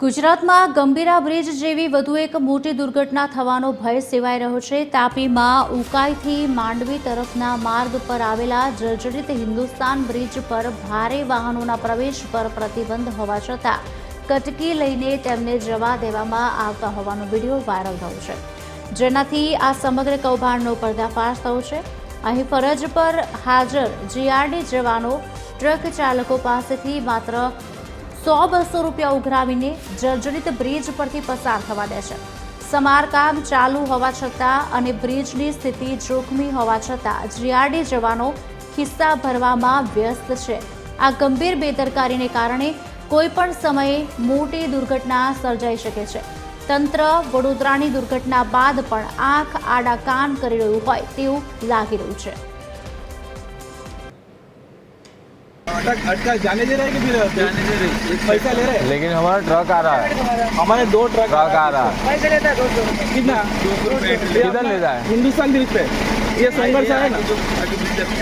ગુજરાતમાં ગંભીરા બ્રિજ જેવી વધુ એક મોટી દુર્ઘટના થવાનો ભય સેવાઈ રહ્યો છે. તાપીમાં ઉકાઈથી માંડવી તરફના માર્ગ પર આવેલા જર્જરિત હિન્દુસ્તાન બ્રિજ પર ભારે વાહનોના પ્રવેશ પર પ્રતિબંધ હોવા છતાં કટકી લઈને તેમને જવા દેવામાં આવતા હોવાનો વીડિયો વાયરલ થયો છે. જેનાથી આ સમગ્ર કૌભાંડનો પર્દાફાશ થયો છે. અહીં ફરજ પર હાજર જીઆરડી જવાનો ટ્રક ચાલકો પાસેથી માત્ર સો બસો રૂપિયા ઉઘરાવીને જર્જરિત બ્રિજ પરથી પસાર થવા દે છે. સમારકામ ચાલુ હોવા છતાં અને બ્રિજની સ્થિતિ જોખમી હોવા છતાં જીઆરડી જવાનો ખિસ્સા ભરવામાં વ્યસ્ત છે. આ ગંભીર બેદરકારીને કારણે કોઈ પણ સમયે મોટી દુર્ઘટના સર્જાઈ શકે છે. તંત્ર વડોદરાની દુર્ઘટના બાદ પણ આંખ આડા કાન કરી રહ્યું હોય તેવું લાગી રહ્યું છે. अटक अटका जाने दे रहे हैं कि फिर जाने दे रहे पैसा ले रहे हैं? लेकिन हमारा ट्रक आ रहा है। हमारे दो ट्रक ट्रक आ रहा है। कितना? किधर ले रहा है? हिंदुस्तान ब्रिज पे। ये सोंगढ़ से है ना?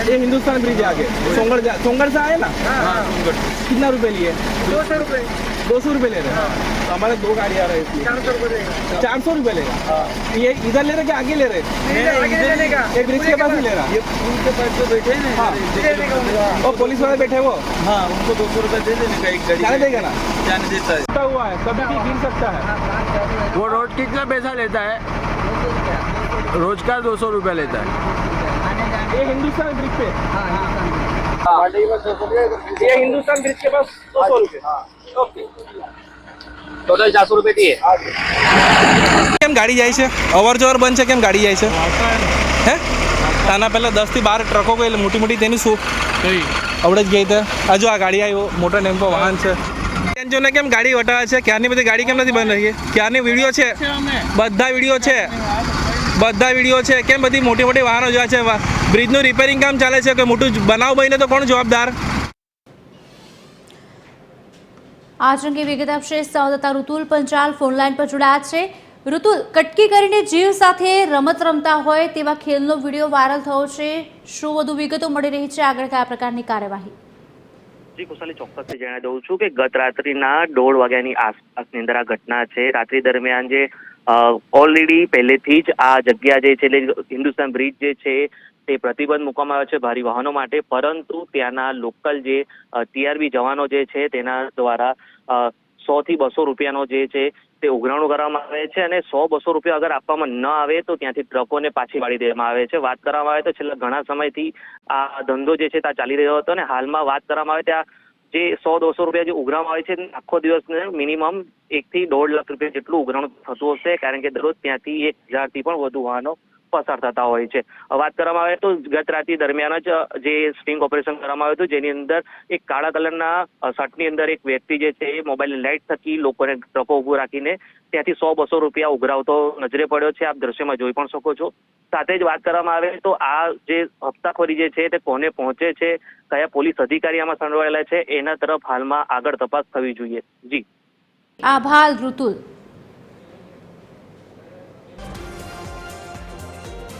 ये हिंदुस्तान ब्रिज है आगे। सोंगढ़ जा- सोंगढ़ से आए ना? कितना रुपए लिए? दो सौ रुपए। दो सौ रुपए ले रहे हैं। तो हमारे दो गाड़ी आ रहे हैं इसलिए चार सौ रुपए देगा। चार सौ रुपए लेगा। ये इधर ले रहे कि आगे ले रहे? नहीं, आगे लेने का ये ब्रिज के पास ही ले रहा। ये पुल के पास जो बैठे हैं हाँ। और पुलिस वाले बैठे वो। हाँ उनको दो सौ रुपये दे देने का एक गाड़ी जाने देगा ना? जाने देता है। हुआ है। कभी भी गिर सकता है। वो रोज कितना पैसा लेता है? रोज का दो सौ रुपया लेता है। ये हिंदुस्तान ब्रिज पे। ये हिंदुस्तान ब्रिज के पास दो सौ रुपये टोटल चार सौ रुपये दिए કેમ ગાડી જાય છે અવર જવર બંધ છે કેમ ગાડી જાય છે હે આના પહેલાં દસથી બાર ટ્રકો ગઈ એટલે મોટી મોટી તેની શું આવડે જ ગઈ તો હજુ આ ગાડી આવ્યો મોટો ટેમ્પો વાહન છે કેમ જો ને કેમ ગાડી વટાવે છે ક્યારની બધી ગાડી કેમ નથી બંધ રહી ક્યારની વિડીયો છે બધા વિડીયો છે બધા વીડિયો છે. કેમ બધી મોટી મોટી વાહનો જોયા છે? બ્રિજનું રિપેરિંગ કામ ચાલે છે કે મોટું બનાવ બને તો કોણ જવાબદાર? આજ અંગે વિગત આપશે સંવાદદાતા ઋતુલ પંચાલ ફોનલાઈન પર જોડાયા છે. ઋતુલ કટકી કરીને જીવ સાથે રમત રમતા હોય તેવા ખેલનો વીડિયો વાયરલ થયો છે. શું વધુ વિગતો મળી રહી છે? આગળ કયા પ્રકારની કાર્યવાહી? જી કુશાલી ચોક્કસથી જણાવી દઉં છું કે ગત રાત્રિના દોઢ વાગ્યાની આસપાસની અંદર આ ઘટના છે. રાત્રિ દરમિયાન જે ઓલરેડી પહેલેથી જ આ જગ્યા જે છે, એટલે હિન્દુસ્તાન બ્રિજ જે છે, તે પ્રતિબંધ મૂકવામાં આવ્યો છે ભારી વાહનો માટે. પરંતુ ત્યાંના લોકલ જે ટીઆરબી જવાનો જે છે, તેના દ્વારા સો થી બસો રૂપિયાનો જે છે, તે ઉઘરાણું કરવામાં આવે છે અને સો બસો રૂપિયા અગર આપવામાં ન આવે તો ત્યાંથી ટ્રકોને પાછી વાળી દેવામાં આવે છે. વાત કરવામાં આવે તો છેલ્લા ઘણા સમયથી આ ધંધો જે છે, ત્યાં ચાલી રહ્યો હતો અને હાલમાં વાત કરવામાં આવે ત્યાં જે સો દોઢસો રૂપિયા જે ઉઘરાણું આવે છે, આખો દિવસને મિનિમમ એકથી દોઢ લાખ રૂપિયા જેટલું ઉઘરાણું થતું હશે, કારણ કે દરરોજ ત્યાંથી એક હજારથી પણ વધુ વાહનો પસાર થતા હોય છે. વાત કરવામાં આવે તો ગત રાત્રિ દરમિયાન જ જે સ્ટિંગ ઓપરેશન કરવામાં આવ્યું હતું, જેની અંદર એક કાળા કલરના શર્ટની અંદર એક વ્યક્તિ જે છે, એ મોબાઈલ લાઇટ થકી લોકોને ટ્રકો ઊભું રાખીને ત્યાંથી સો બસો રૂપિયા ઉઘરાવતો નજરે પડ્યો છે. આપ દ્રશ્યમાં જોઈ પણ શકો છો. સાથે જ વાત કરવામાં આવે તો આ જે હપ્તાખોરી જે છે, તે કોને પહોંચે છે, કયા પોલીસ અધિકારી આમાં સંડોવાયેલા છે, એના તરફ હાલમાં આગળ તપાસ થવી જોઈએ. જી. આભાર, ઋતુલ.